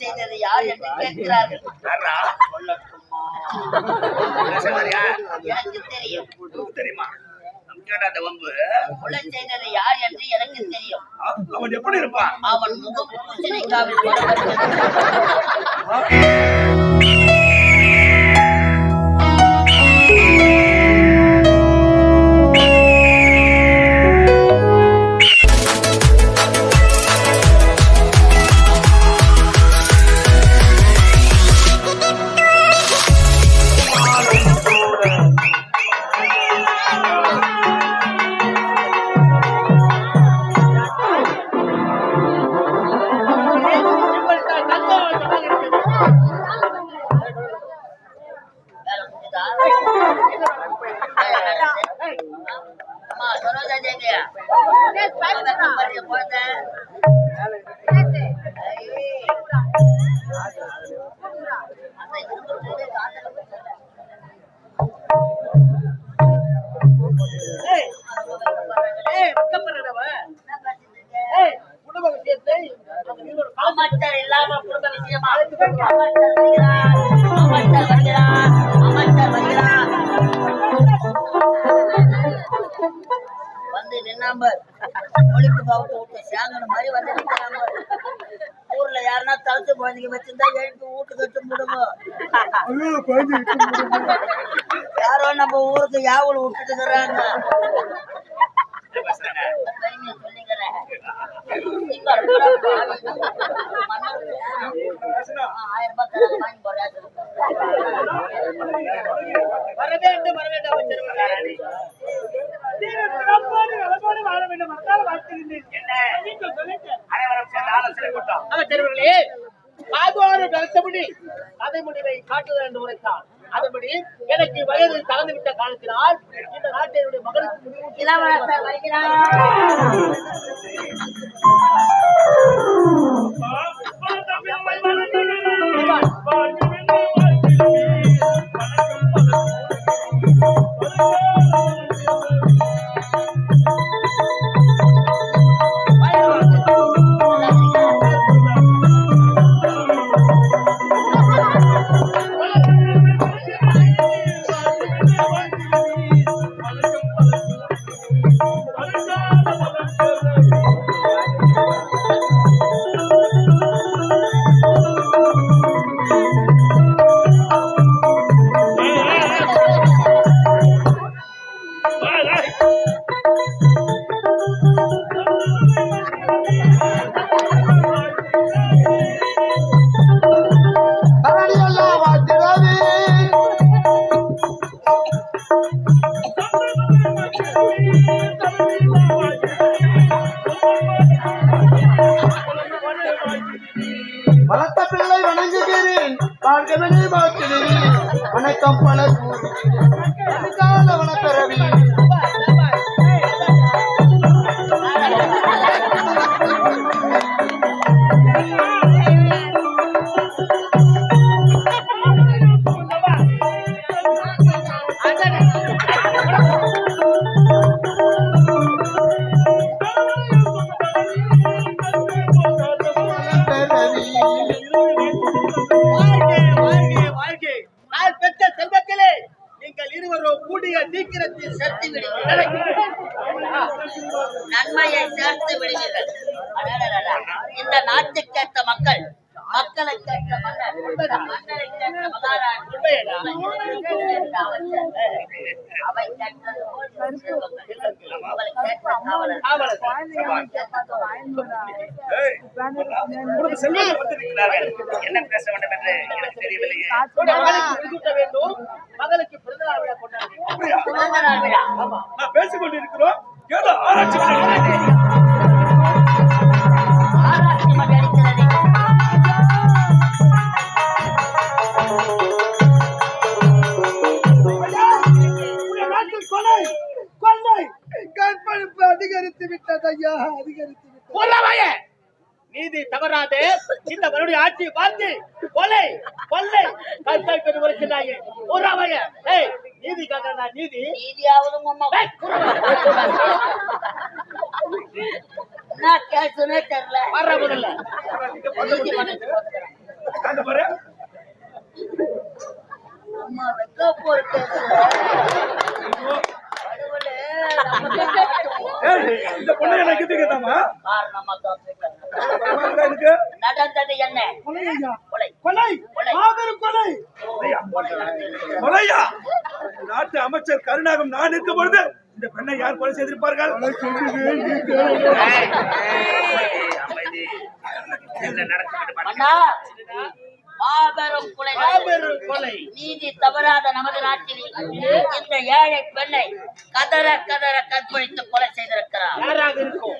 செய்தது யார் என்று கேட்கிறார்கள். எனக்கு தெரியும். தெரியுமா? அந்த வம்பு. செய்தது யார் என்று எனக்கு தெரியும். அவன் எப்படி இருப்பான்? அவன் முகம் பூசணிக்காவில் யாவல் விட்டுட்டுறாங்க வரவேண்டும் வரவேண்டாம் வாழ வேண்டும் மக்கள் வாழ்த்துகின்றேன் அனைவரும் ஆலோசனை கூட்டம் முடிவை காட்டுதல் என்று உரைத்தான் அதன்படி எனக்கு வயது கலந்து விட்ட காலத்தினால் இந்த நாட்டினுடைய என்னுடைய மகளுக்கு முடிவு வணக்க ரவி என்ன பேச வேண்டும் என்று எனக்கு தெரியவில்லையே மகளுக்கு பிறந்தநாள் விழா கொண்டாடி பேசிக் கொண்டிருக்கிறோம் ஏதோ ஆராய்ச்சி ஐயா அதிகரித்து போறாவாய நீதி தவறாது. இந்த மறுபடிய ஆட்சியை பார்த்து கொலை கொள்ளை கல்சாய் பெரு உரைச்சினாங்க போறாவாய ஏய் நீதி காக்கா நீதி. நீதியாவது அம்மா நான் கேட்டுனே தெரியல. அம்மா வெக்க போற கேஸ் காரணமா? நடந்தது என்ன? கொலை. கொலை. மாபெரும் கொலை. கொலையா? நாட்டு அமைச்சர் கருணாகம் நான் இருக்கும் பொழுது இந்த பெண்ணை யார் கொலை செய்திருப்பார்கள்? அண்ணா மாபெரும் கொலை. மாபெரும் கொலை. நீதி தவறாத நமது நாட்டில் இந்த ஏழை பெண்ணை கதற கதற கற்பழித்து கொலை செய்திருக்கிறார். யாராக இருக்கும்.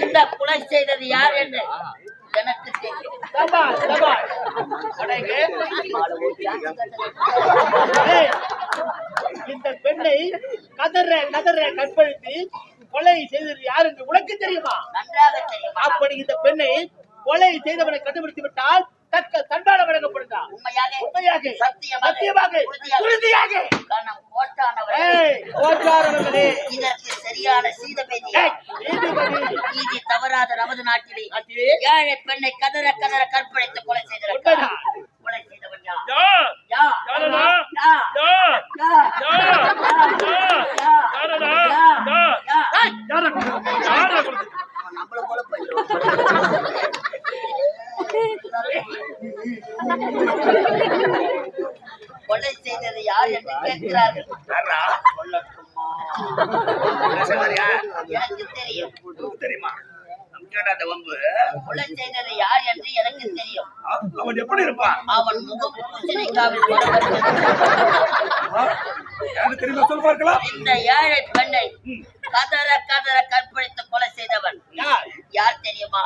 இந்த கொலை செய்தது யார் என்று எனக்கு தெரியும். இந்த பெண்ணை கதற கதற கற்பழித்து கொலை செய்தது யார் என்று உனக்கு தெரியுமா? நன்றாக தெரியும். அப்படி இந்த பெண்ணை கொலை செய்தவனை கண்டுபிடித்து விட்டால் தக்க தண்டாளம் வழங்கப்படுகிறார் உண்மையாக உண்மையாக சத்தியமாக சத்தியமாக. உறுதியாக. உறுதியாக. கணம் கோட்டானவர். ஏய் கோச்சாரவர்களே இதற்கு சரியான சீதபேதி. நீதி தவறாத நமது நாட்டிலே ஏழை பெண்ணை கதற கதற கற்பழித்து கொலை செய்திருக்கிறார் கொலை செய்தவன் யார்? யார்? நம்மள கொலை செய்தது யார் என்று கேட்கிறார்கள்? எனக்கு தெரியும். தெரியுமா? வம்பு. கொலை செய்தது யார் என்று எனக்கு தெரியும். அவன் எப்படி இருப்பான்? அவன் முகம் பூசணிக்காவில் பரபரக்கிறது. ஆ? யாரு தெரியுமா? சொல் பார்க்கலாம் இந்த ஏழை பெண்ணை கதற கதற கற்பழித்து கொலை செய்தவன். யார்? தெரியுமா?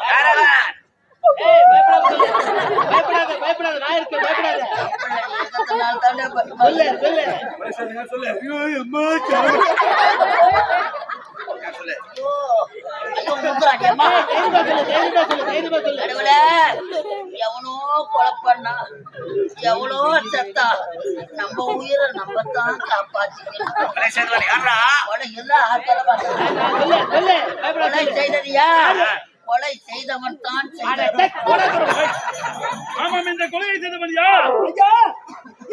எவனோ கொலை பண்ணா எவ்வளோ செத்தா நம்ம உயிரை நம்ம தான் பயப்படாத கொலை செய்தது யார்? கொலை செய்தவன். தான். ஆமாம் இந்த கொலையை செய்தவன் யார்? ஐயா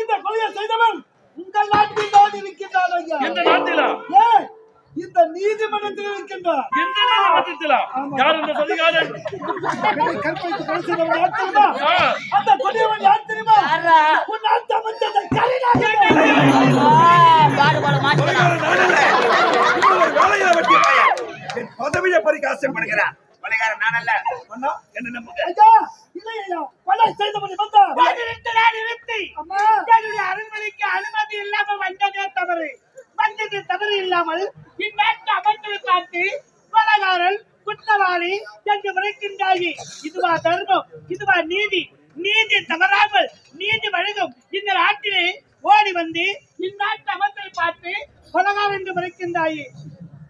இந்த கொலையை செய்தவன் உங்கள் நாட்டில் தான் இருக்கின்றான் ஐயா. எந்த நாட்டிலா? ஏன் இந்த நீதிமன்றத்தில் இருக்கின்றான் எந்த நீதிமன்றத்திலா யார் இந்த சதிகாரன்? கற்பழித்து கொலை செய்தவன் யார் தெரியுமா? அந்த கொடியவன் தெரியுமா? உன் நாட்டு அமைச்சர் பதவியை பறிக்க ஆசைப்படுகிறான். கொலைகாரன் என்ன நம்புங்க? கொலை அரண்மனைக்கு அனுமதி இல்லாம வந்ததே தவறு. வந்தது தவறு இல்லாமல் இந்நாட்டு அமைச்சரை பார்த்து கொலகாரன் குற்றவாளி என்று விரைக்கின்றாயி இதுவா தர்மம் இதுவா நீதி. நீதி தவறாமல் நீதி வழங்கும் இந்த நாட்டிலே ஓடி வந்து இந்நாட்டு அமைச்சரை பார்த்து கொலகாரன் என்று விரைக்கின்றாயி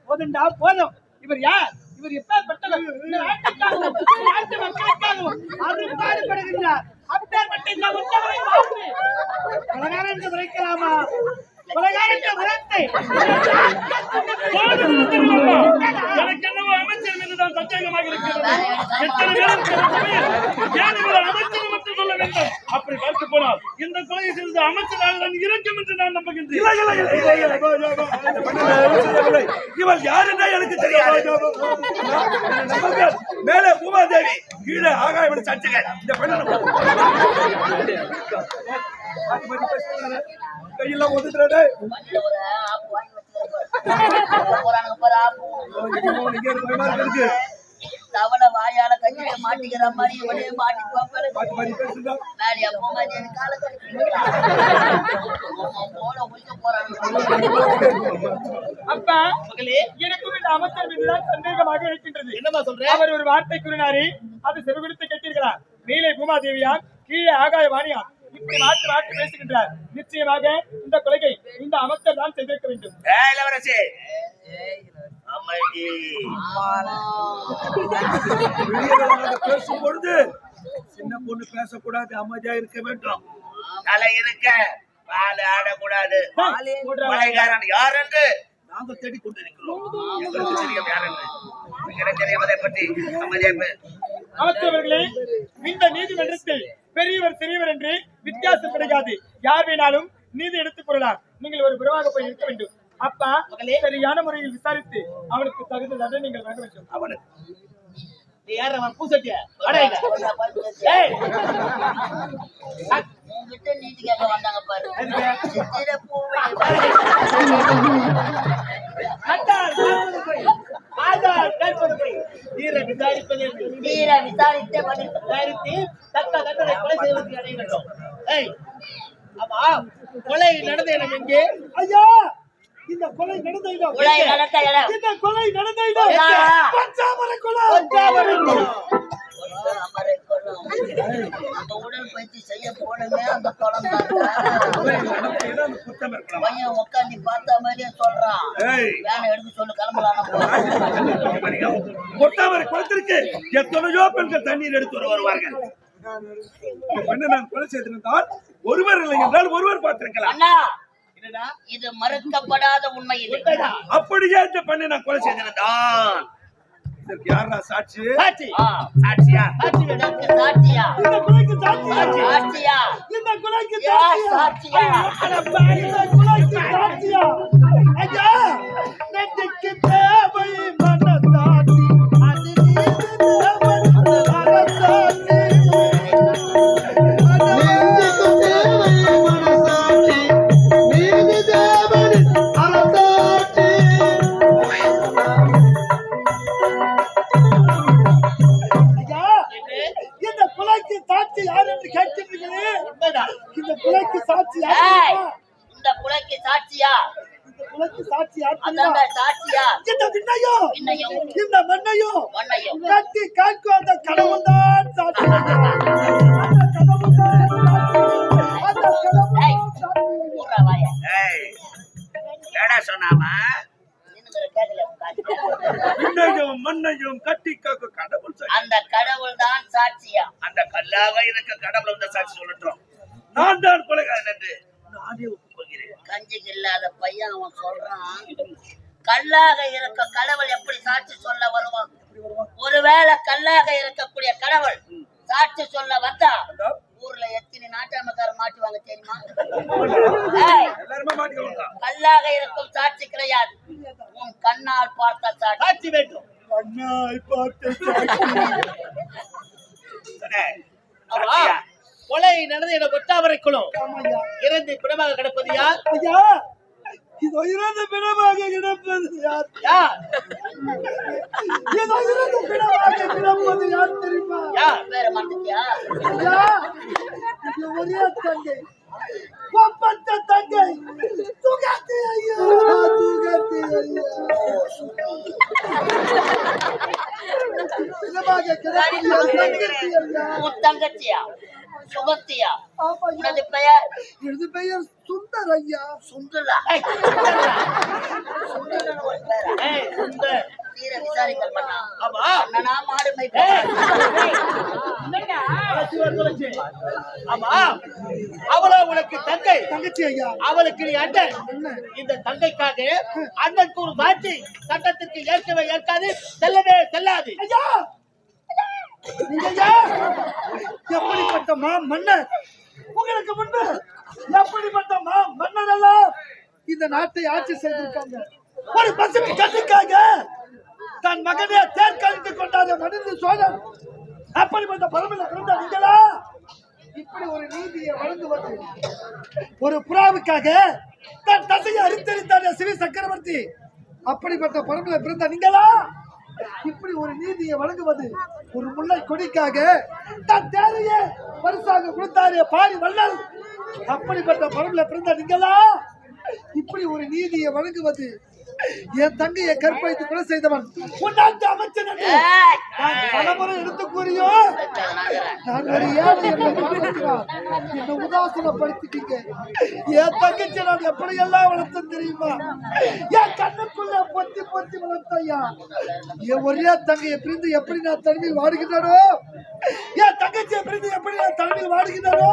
போதுண்டா போதும். இவர் யார்? இவர் எப்பேற்பட்டவர்? இந்த நாட்டுக்காகவும் நாட்டு மக்களுக்காகவும் அவர் பாடுபடுகின்றார். அப்பேற்பட்ட இந்த உத்தரவை மாற்று கொலகாரன் என்று விரைக்கலாமா கொலகாரன் என்று விரத்தை எனக்கு என்னவோ அமைச்சர் மீதுதான் சந்தேகமாக இருக்கிறது. எத்தனை பேரும் ஏன் அமைச்சர் அப்படி பார்க்க போனால் இந்த கொலையை செய்தது அமைச்சராக தான் இருக்கும் என்று நான் நம்புகின்றேன். இவள் யார் என்றே எனக்கு தெரியாது. மேலே பூமாதேவி கீழே ஆகாயம் சர்ச்சைகள் இந்த கையெல்லாம் இருக்கு பயமா இருக்கு. தவளை வாயால கஞ்சில மாட்டிக்கிற மாதிரி இவனே மேலே போல. அப்பா மகளே எனக்கும் இந்த அமைச்சர் மீதுதான் சந்தேகமாக இருக்கின்றது. என்னமா சொல்ற? அவர் ஒரு வார்த்தை கூறினாரே அது செவிடுத்து கேட்டீர்களா? மேலே பூமாதேவியார் கீழே ஆகாய வாணியார் இப்படி மாற்றி மாற்றி பேசுகின்றார். நிச்சயமாக இந்த கொலையை இந்த அமைச்சர் தான் செய்திருக்க வேண்டும். பெரியவர்களாக பேசும் பொழுது சின்ன பொண்ணு பேசக்கூடாது அமைதியா இருக்க வேண்டும். தலை இருக்க வாழ ஆடக்கூடாது. கொலைகாரன் யார் என்று நாங்கள் தேடிக் கொண்டிருக்கிறோம் எங்களுக்கு தெரியும் யார் என்று எனக்கு தெரியும் அதை பற்றி. அமைதியாக அமைச்சர்களே இந்த நீதிமன்றத்தில் பெரியவர் சிறியவர் என்று வித்தியாசம் கிடையாது யார் வேணாலும் நீதி எடுத்துக் கொள்ளலாம். நீங்கள் ஒரு குருவாக போய் இருக்க வேண்டும். அப்பா சரியான முறையில் விசாரித்து அவனுக்கு தகுந்த தண்டனை நீங்கள் வழங்க வேண்டும். அவனுக்கு நீதி கேட்க வந்தாங்க பாரு. தீர விசாரித்தே விசாரித்து தக்க தண்டனை கொலை செய்வதற்கு அடைய வேண்டும் ஏய் ஆமா கொலை நடந்த எங்கே? ஐயா! இந்த கொலை நடந்த இடம் உலை நடந்த இடம் இந்த கொலை நடந்த இடம் ஐயா. பஞ்சாமர கொலை! அமரை கொள்ளும். அந்த உடற்பயிற்சி செய்ய போனமே அந்த இருக்கலாம் பையன் உட்காந்து பார்த்த மாதிரியே சொல்றான். வேலை எடுத்து சொல்லு கிளம்பலாம் கொட்டாமரை குளத்திற்கு எத்தனையோ பெண்கள் தண்ணீர் எடுத்து வர வருவார்கள். இந்த பெண்ணை நான் கொலை செய்திருந்தால் ஒருவர் இல்லை என்றால் ஒருவர் பார்த்திருக்கலாம். இது மறுக்கப்படாத உண்மை இது. அப்படியே இந்த பெண்ணை நான் கொலை செய்திருந்தான் இதற்கு யாரா சாட்சி? சாட்சி. ஆ, சாட்சியா? சாட்சி வேணும் இதற்கு சாட்சியா? இந்த கொலைக்கு சாட்சியா சாட்சியா? இந்த கொலைக்கு சாட்சியா? சாட்சியா? இந்த கொலைக்கு சாட்சியா? ஐயா நெஞ்சுக்கு தேவை இந்த குலைக்கு சாட்சியா? இந்த மண்ணையும் கட்டி காக்கும் அந்த கடவுள் தான் சொன்னாமா. விண்ணையும் மண்ணையும் கட்டி காக்க கடவுள் சாட்சி. அந்த கடவுள் தான் சாட்சியா? அந்த கல்லாக இருக்க கடவுள் வந்து சாட்சி சொல்லட்டும். நான் தான் கொலைகாரன் என்று நானே ஒப்புக்கொள்கிறேன். கஞ்சிக்கு இல்லாத பையன் அவன் சொல்றான். கல்லாக இருக்க கடவுள் எப்படி சாட்சி சொல்ல வருவான் ஒருவேளை கல்லாக இருக்கக்கூடிய கடவுள் சாட்சி சொல்ல வந்தா ஊர்ல எத்தனை நாட்டாமக்கார மாட்டுவாங்க தெரியுமா? கல்லாக இருக்கும் சாட்சி கிடையாது. உன் கண்ணால் பார்த்த சாட்சி. வேண்டும். கண்ணாய் பார்த்த சாட்சி. கொலை நடந்த இடம் கொட்டாவரை குளம். இறந்து பிணமாக கிடப்பது யார்? ஐயா இது இறந்த பிணமாக கிடப்பது யார்? யார்? இது இறந்த பிணமாக கிடப்பது யார் தெரியுமா? யார்? ஐயா இது ஒரே தங்கை. ஒப்பந்த தங்கை சுகத்தி ஐயா. சுகத்தி ஐயா தங்கச்சியா? சுகத்தியா உனது பெயர்? எனது பெயர் சுந்தர் ஐயா. சுந்தரா? சுந்தரன் ஒரு பேரா? ஏய், சுந்தர். தீர விசாரிக்கல் பண்ணா. ஆமா. அவளோ உனக்கு தங்கை. தங்கச்சி ஐயா. அவளுக்கு நீ அண்ணன். இந்த தங்கைக்காக அண்ணனுக்கு ஒரு சாட்சி சட்டத்திற்கு ஏற்கவே ஏற்காது. செல்லவே செல்லாது. ஐயா! நீங்க ஐயா! எப்படிப்பட்ட மா மன்னர்? உங்களுக்கு முன்பு எப்படிப்பட்ட மா மன்னர் எல்லாம் இந்த நாட்டை ஆட்சி செய்திருக்காங்க. ஒரு பசுமை கட்டுக்காக தன் மகனை தேர்கழித்துக் கொண்டாத மனித சோழன். அப்படிப்பட்ட பரமல பிறந்த நீங்களா இப்படி ஒரு நீதியை வழங்குவது ஒரு புறாவுக்காக தன் தந்தையை அறிந்தறிந்தாரே சிவி சக்கரவர்த்தி. அப்படிப்பட்ட பரமல பிறந்த நீங்களா? இப்படி ஒரு நீதியை வழங்குவது ஒரு முல்லை கொடிக்காக தன் தேவையை பரிசாக கொடுத்தாரே பாரி வள்ளல். அப்படிப்பட்ட பரமல பிறந்த நீங்களா? இப்படி ஒரு நீதியை வழங்குவது என் தங்கையை கற்பழித்து கொலை செய்தவன். உன்னாட்டு அமைச்சன் பலமுறை எடுத்து கூறியோ. நான் ஒரு ஏழை என்னை உதாசீனப்படுத்திட்டீங்க என் தங்கச்சி நான் எப்படியெல்லாம் வளர்த்தேன் தெரியுமா? என் கண்ணுக்குள்ள பொத்தி பொத்தி வளர்த்தையா என் ஒரே தங்கையை பிரிந்து எப்படி நான் தனிமையில் வாடுகின்றனோ? என் தங்கச்சியை பிரிந்து எப்படி நான் தனிமையில் வாடுகின்றனோ?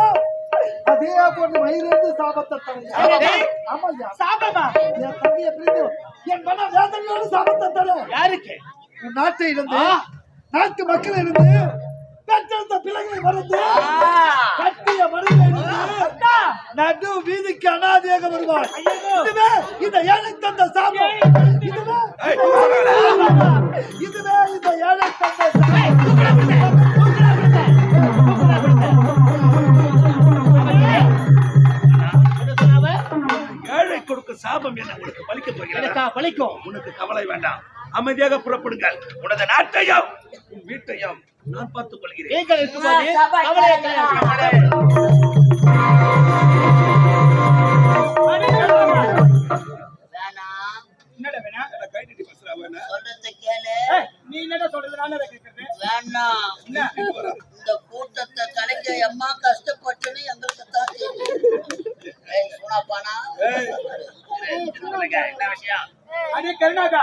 அதே போன்று வயிறிலிருந்து சாபத்தை ஏய். தர ஆமாய்யா. சாபமா? என் தங்கையை பிரிந்து என் மன வேதனையோடு சாபத்தை தர யாருக்கு? உன் நாட்டை இருந்து நாட்டு மக்கள் இருந்து பெற்றெடுத்த பிள்ளைகளை மறந்து கட்டிய மனிதனை இருந்து நடு வீதிக்கு அனாதையாக வருவார் இதுவே இந்த ஏழை தந்த சாபம். இதுவே இதுவே இந்த ஏழை தந்த சாபம். கொடுக்க சாபம் என்ன? உனக்கு பலிக்க போகிறது? பழிக்கும் உனக்கு கவலை வேண்டாம். அமைதியாக புறப்படுங்கள். உனது நாட்டையும் உன் வீட்டையும் நான் பார்த்துக் கொள்கிறேன். நீ என்னடா சொல்றது? நான் என்ன கேட்கறது வேணாம் என்ன? இந்த கூட்டத்தை கலைக்க எம்மா கஷ்டப்பட்டுன்னு எங்களுக்கு தான் தெரியும். ஏய் சுனாப்பானா என்ன விஷயம் அடே கருணாகா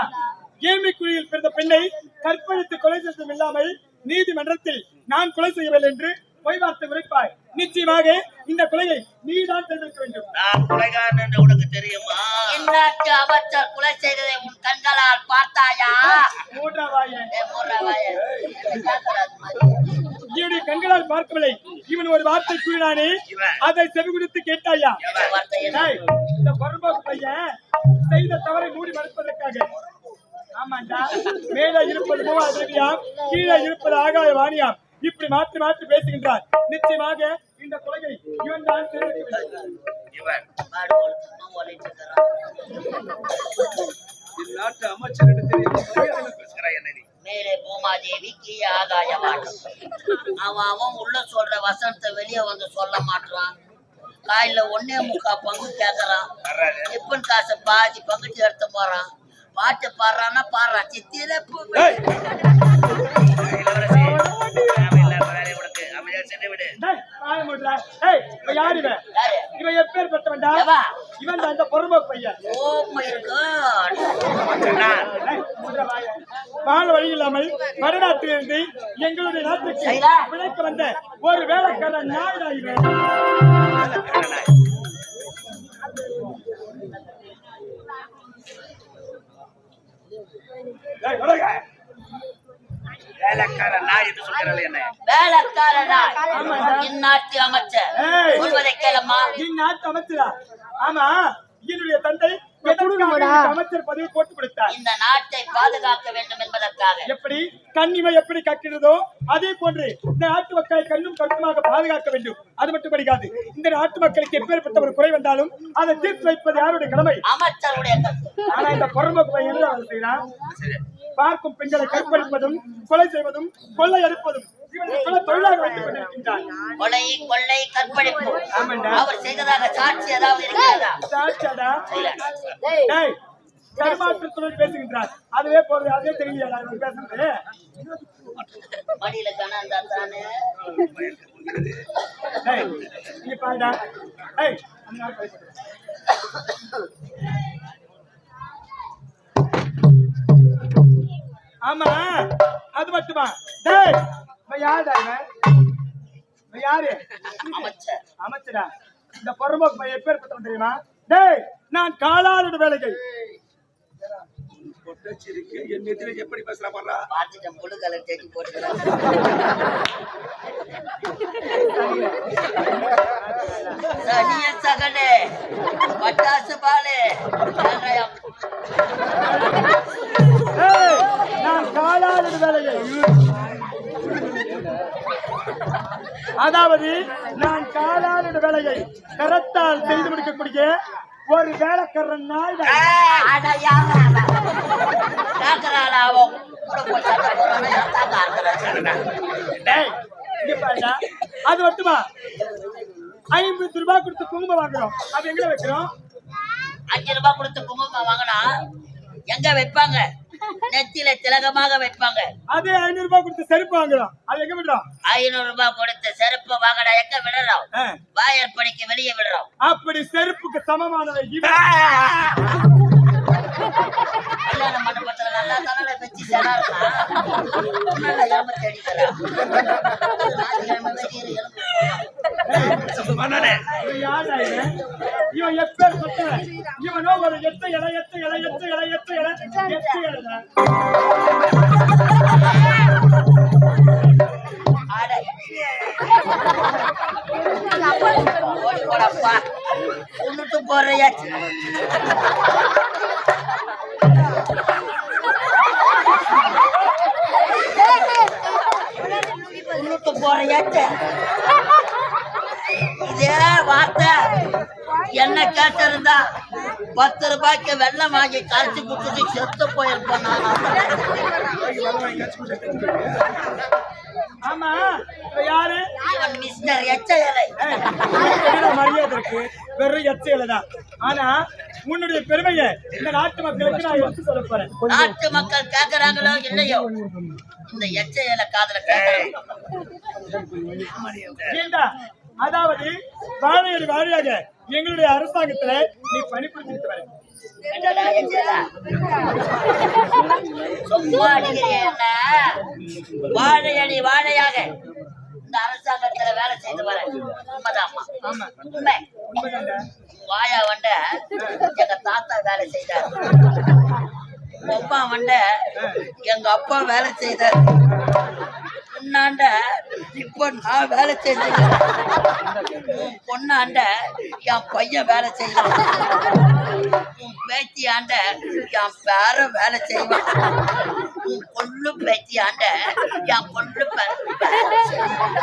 ஏமிக்குழியில் பிறந்த பெண்ணை கற்பழித்து கொலை செய்ததும் இல்லாமல் நீதிமன்றத்தில் நான் கொலை செய்யவில்லை என்று பொய் வார்த்தை உரைப்பாய். நிச்சயமாக இந்த கொலையை நீதான் தெரிவிக்க வேண்டும். நான் கொலைகாரன் என்று உனக்கு தெரியுமா? இந்நாட்டு அமைச்சர் கொலை செய்ததை உன் கண்களால் பார்த்தாயா? மூன்றாவாயே கண்களால் பார்க்கவில்லை. இவன் ஒரு வார்த்தை கூறினானே. அதை செவி கொடுத்து கேட்டாயா? இந்த பொறும்போக்கு பையன் செய்த தவறை மூடி மறைப்பதற்காக. ஆமாண்டா. மேலே இருப்பது மூவாயிரம் கீழே இருப்பது ஆகாய வாணியாம் இப்படி மாற்றி மாற்றி பேசுகின்றார். நிச்சயமாக இந்த கொலையை இவன் தான். இந்நாட்டு அமைச்சர் என்று தெரியுமா பேசுகிறாய் என்ன நீ மேலே பூமாதேவி கீழே ஆகாய வாட்டம் அவன் அவன் உள்ள சொல்ற வசனத்தை வெளியே வந்து சொல்ல மாட்டான் காயில ஒன்னே முக்கா பங்கு கேக்குறான். எப்பன் காசை பாதி பங்குச்சு எடுத்து போறான். பாட்டு பாடுறான்னா பாடுறான். சித்தியில இவன் எப்பேற்பட்டவன்டா அந்த பையன். ஓ மை காட் வாயை. வாழ வழி இல்லாமல் வடநாட்டிலிருந்து எங்களுடைய நாட்டுக்கு. பிழைக்க வந்த ஒரு வேலைக்காரன் விடுங்க. வேலைக்காரன் நான் என்று சொல்கிறேன் என்ன வேலைக்காரனா இந்நாட்டு அமைச்சர் ஏய். சொல்வதை கேளம்மா இந்நாட்டு அமைச்சரா ஆமா என்னுடைய தந்தை அமைச்சர் பதவி போட்டு கொடுத்தார்? இந்த நாட்டை பாதுகாக்க வேண்டும் என்பதற்காக. எப்படி? கண்ணிமை எப்படி கக்கிறதோ அதே போன்று இந்த நாட்டு மக்களை கண்ணும் கருத்துமாக பாதுகாக்க வேண்டும். அது மட்டும் படிக்காது. இந்த நாட்டு மக்களுக்கு எப்பேற்பட்ட ஒரு குறை வந்தாலும் அதை தீர்த்து வைப்பது யாருடைய கடமை? அமைச்சருடைய. ஆனா இந்த பையன் என்ன செய்யறான் பார்க்கும் பெண்களை கற்பழிப்பதும் கொலை செய்வதும் கொள்ளை அடிப்பதும் கொலை கொள்ளை கற்பழிப்பு. அவர் செய்ததாக சாட்சி ஏதாவது இருக்கிறதா? சாட்சியாடா? பேசுகின்றார். அதுவே போதும் அதே தெரியலையா இவன் பேசுறது. மடியில கணந்தா தானே? நீ பாருடா. ஆமா அது மட்டுமா? டேய் இவன் யாருடா இவன் இவன் யாரு? அமைச்சர். அமைச்சரா? இந்த பொறும்போக்கு எப்பேற்பட்டவன் தெரியுமா? டேய் நான் காலாளோட வேலைகள். என் எதிரே எப்படி பேசுறா முழு கலர் சனிய பட்டாசு பாலு நான் காலாளர் வேலைகள். அதாவது நான் காலாளர் வேலையை கரத்தால் செய்து முடிக்கக்கூடிய ஒரு வேலைக்காரன் நாய். அது மட்டுமா? ஐம்பது ரூபாய் கொடுத்து குங்குமம் வாங்குறோம். அது எங்க வைக்கிறோம்? அஞ்சு ரூபாய் கொடுத்து குங்குமம் வாங்கினா எங்க வைப்பாங்க? நெத்தியில திலகமாக வைப்பாங்க. அதே ஐநூறு ரூபாய் கொடுத்து செருப்பு வாங்குறோம் அது எங்க விடுறோம்? ஐநூறு ரூபாய் கொடுத்து செருப்பு வாங்கினா எங்க விடுறோம்? வாயல் பணிக்கு வெளியே விடுறோம். அப்படி செருப்புக்கு சமமானவை. கல்யாண மண்டபத்துல நல்லா தலையில வச்சு செலா இருக்கான் நல்லா எலும்பு தேடிக்கிறான் எலும்பு இவன் யாருடா எப்பேர் பட்டவன்? இவனோ ஒரு எத்த இலை, எத்த இலை, எத்த இலை, எத்த இலை, எத்த இலைடா. அட. ஓடி இதே வார்த்தை. என்ன கேட்டிருந்தா பத்து ரூபாய்க்கு வெள்ளம் வாங்கி கரைச்சு குடிச்சிட்டு செத்து போயிருப்பேன். ஆமா யாரு? மிஸ்டர் மரியாதை இருக்கு? வெறும் எச்ச இலைதான் ஆனா உன்னுடைய பெருமையை இந்த நாட்டு மக்களுக்கு நான் எடுத்து சொல்ல போறேன். நாட்டு மக்கள் கேக்குறாங்களோ இல்லையோ? இந்த எச்சையில காதல கேக்குறாங்க. ஏண்டா? அதாவது வாழையடி வாழையாக எங்களுடைய அரசாங்கத்துல நீ பணிபுரிஞ்சுட்டு வர. வாழையடி வாழையாக இந்த அரசாங்கத்துல வேலை செய்து வர. உண்மைதாம்மா. ஆமா. உண்மை. உண்மைதான்டா. வாயா வண்ட எங்க தாத்தா வேலை செய்தார். அப்பா வண்ட எங்க அப்பா வேலை செய்தார். பொண்ணாண்ட இப்போ நான் வேலை செஞ்சேன். உன் பொண்ணாண்ட என் பையன் வேலை செய்வான். உன் பேத்தியாண்ட என் பேர வேலை செய்வான். உன் பொண்ணு பேத்தியாண்ட என் பொண்ணு பேர வேலை செய்வான்.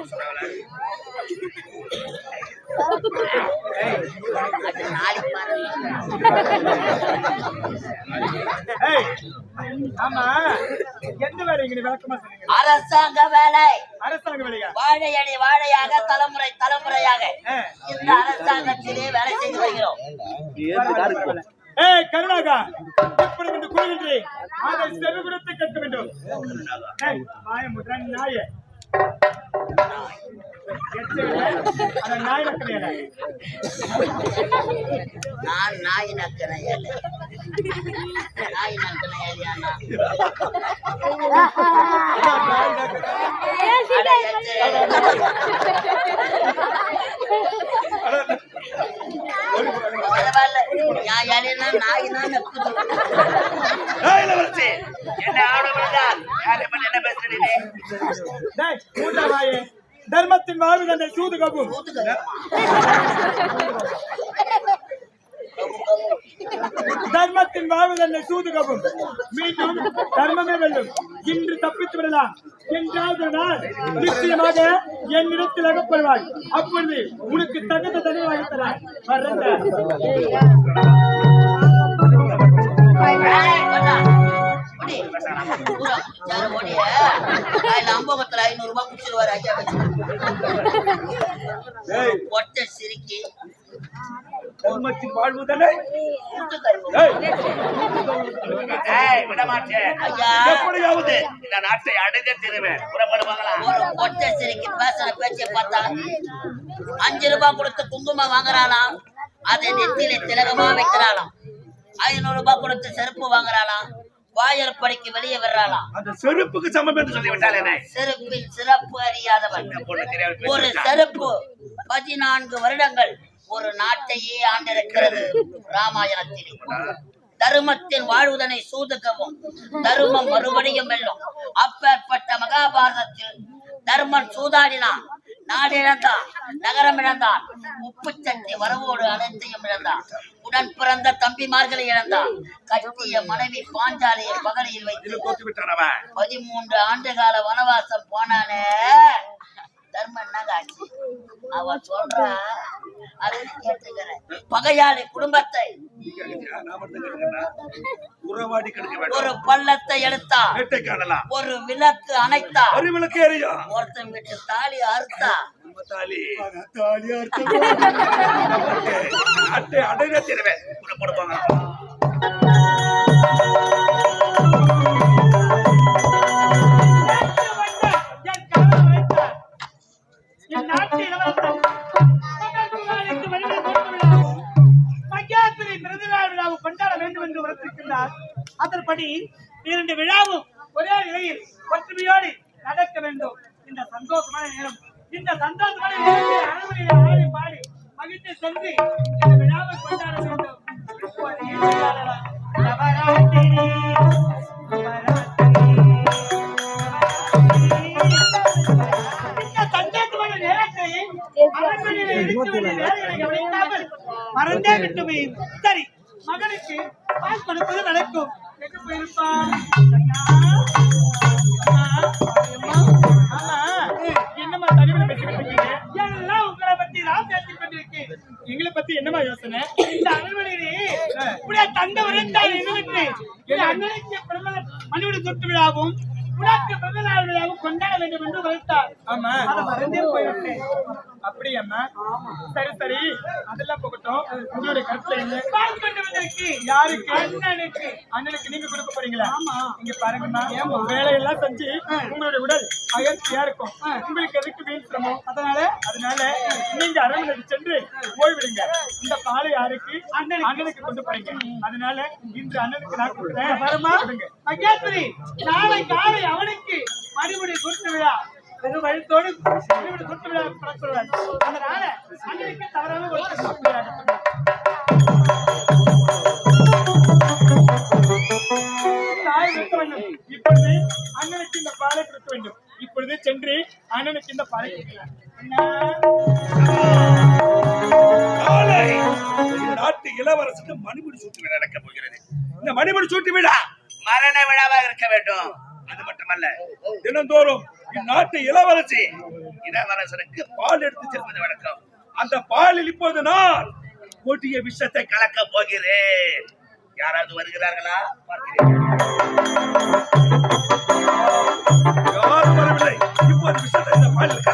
அது நாளைக்கு பாருங்க ஏய், ஆமா. எந்த வேலை விளக்கமா அரசாங்க வேலை. அரசாங்க வேலையா? வாழையடி வாழையாக தலைமுறை தலைமுறையாக. இந்த அரசாங்கத்திலே வேலை செய்து வருகிறோம். ஏய் கருணாகா இப்படி வந்து கூறுகின்றேன் அதை கேட்க வேண்டும். நாயே. எச்சரிக்கை, அந்த நாய் நக்கலையா நான் நாய் நக்கன ஏழை. நாய் நக்கன ஏழையானா? பரவாயில்ல. நான் ஏழைனா நாய் தான் நக்குது ஏய், இளவரசி என்ன ஆவணம் இருந்தால் யாரை பத்தி தர்மத்தின் வாழ்வு தந்தை சூது கபு தர்மத்தின் வாழ்வு தந்தை சூது கபு மீண்டும் தர்மமே வெல்லும். இன்று தப்பித்து விடலாம். என்றாவது ஒரு நாள் நிச்சயமாக என்னிடத்தில் அகப்படுவாய். அப்பொழுது உனக்கு தகுந்த தனி வாங்கித்தரான் ஏய், கொண்டா. ஒடி. பூரா அம்பகத்துல ஐநூறு ரூபாய் குடிச்சிருவாரு ஐயா ஒட்டை சிரிக்கி தர்மத்தின் எப்படியாவது இந்த நாட்டை அடைந்தே புறப்படுவாங்களா ஒரு சிரிக்கி பேசுற பேச்சை பார்த்தா அஞ்சு ரூபாய் கொடுத்து குங்குமம் வாங்குறாளாம் அதை நெத்தியில திலகமா வைக்கிறாளாம் ஐநூறு ரூபாய் கொடுத்து செருப்பு வாங்குறாளாம் வாயர் படிக்கு வெளியே வர்றாளாம் அந்த செருப்புக்கு சமம் என்று சொல்லிவிட்டால் என்ன? செருப்பின் சிறப்பு அறியாதவன். ஒரு. செருப்பு பதினான்கு வருடங்கள் ஒரு நாட்டையே ஆண்டிருக்கிறது ராமாயணத்திலே. தருமத்தின் வாழ்வுதனை சூதுக்கவும் தருமம் மறுபடியும் வெல்லும். அப்பேற்பட்ட மகாபாரதத்தில் தர்மன் சூதாடினான். நாடு இழந்தான் நகரம் இழந்தான் உப்பு சட்டி வரவோடு அனைத்தையும் இழந்தான். உடன் பிறந்த தம்பிமார்களை இழந்தான். கட்டிய மனைவி பாஞ்சாலியை பகலில் வைத்து பதிமூன்று ஆண்டு கால வனவாசம் போனானே. தர்மம் என்னங்க ஆச்சு அவன் சொல்றா அதை கேட்டுக்கிறேன். பகையாளி குடும்பத்தை. உறவாடி கிடைக்க வேண்டும். ஒரு பள்ளத்தை எடுத்தான் வேட்டை காணலாம். ஒரு விளக்கு அணைத்தா அறிவிளக்கு எரியும். ஒருத்தன் விட்டு தாலி அறுத்தா. நம்ம தாலி. தருவேன். வைத்தார். என் நாட்டு இளவரசன் அதன்படி இரண்டு விழாவும் ஒரே நிலையில் ஒற்றுமையோடு நடக்க வேண்டும். இந்த சந்தோஷமான நேரம் இந்த சந்தோஷமான நேரத்தில் அரண்மனையில் ஆடி பாடி மகிழ்ச்சி சென்று யாருக்கு அண்ணனுக்கு அண்ணனுக்கு நீங்க கொடுக்க போறீங்களா? ஆமா. இங்க பாருங்கம்மா. வேலையெல்லாம் செஞ்சு உங்களுடைய உடல் அகர்ச்சியா இருக்கும். உங்களுக்கு எதுக்கு வீண் சிரமம்? அதனால? அதனால நீங்க அரண்மனைக்கு சென்று ஓய்விடுங்க. இந்த பாலை யாருக்கு அண்ணனுக்கு. அண்ணனுக்கு கொண்டு போறீங்க. அதனால இன்று அண்ணனுக்கு நான் கொடுத்தேன். வருமா. மகேஸ்வரி நாளை காலை அவனுக்கு மறுபடி குருத்து விழா. வெறும் வழித்தோடு மறுபடி குருத்து விழா அதனால அண்ணனுக்கு தவறாம கொடுத்து இப்பொழுது அண்ணனுக்கு இந்த பாலை கொடுக்க வேண்டும். இப்பொழுது சென்று அண்ணனுக்கு இந்த பாலை நாட்டு இளவரசுக்கு மணிமுடி சூட்டு விழா நடக்க போகிறது. இந்த மணிமுடி சூட்டு விழா மரண விழாவாக இருக்க வேண்டும். அது மட்டுமல்ல தினந்தோறும் இந்நாட்டு இளவரசி இளவரசனுக்கு பால் எடுத்து செல்வது வழக்கம். அந்த பாலில் இப்போது நான் கொடிய விஷத்தை கலக்க போகிறேன். யாராவது வருகிறார்களா? பார்க்கிறேன் யாரும் வரவில்லை. இப்போது விஷயத்தை இந்த பாலில்